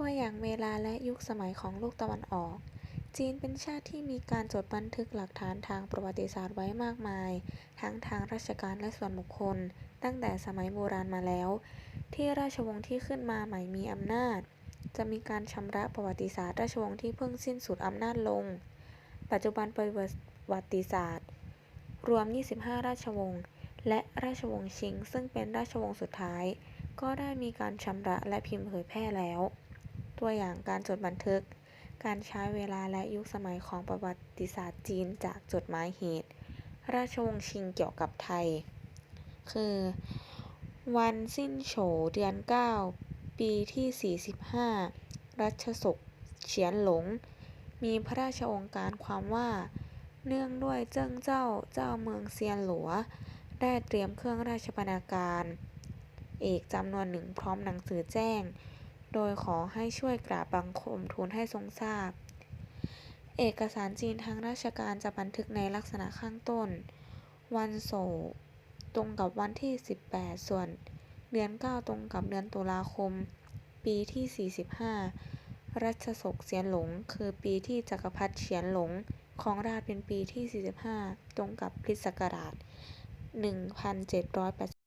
ตัวอย่างเวลาและยุคสมัยของโลกตะวันออก จีนเป็นชาติที่มีการจดบันทึกหลักฐานทางประวัติศาสตร์ไว้มากมาย ทั้งทางราชการและส่วนบุคคล ตั้งแต่สมัยโบราณมาแล้ว ที่ราชวงศ์ที่ขึ้นมาใหม่มีอำนาจ จะมีการชำระประวัติศาสตร์ราชวงศ์ที่เพิ่งสิ้นสุดอำนาจลง ปัจจุบันประวัติศาสตร์ รวม 25 ราชวงศ์และราชวงศ์ชิง ซึ่งเป็นราชวงศ์สุดท้าย ก็ได้มีการชำระและพิมพ์เผยแพร่แล้ว ตัวอย่างการจดบันทึก การใช้เวลาและยุคสมัยของประวัติศาสตร์จีนจากจดหมายเหตุ ราชวงศ์ชิงเกี่ยวกับไทย คือ วันสิ้นโฉเดือน 9 ปีที่ 45 รัชสกเฉียนหลง มีพระราชองค์การความว่า เนื่องด้วยเจิ้งเจ้าเจ้าเมืองเซียนหลัว ได้เตรียมเครื่องราชบรรณาการ เอกจำนวนหนึ่งพร้อมหนังสือแจ้ง โดยขอให้ช่วยกราบบังคมทูลให้ทรงทราบ เอกสารจีนทางราชการจะบันทึกในลักษณะข้างต้น วันโศกตรงกับวันที่ 18 ส่วน เดือน 9 ตรงกับเดือนตุลาคม ปีที่ 45 รัชสกเฉียนหลง คือปีที่จักรพรรดิเฉียนหลงครองราชเป็นปีที่ 45 ตรงกับคริสต์ศักราช 1780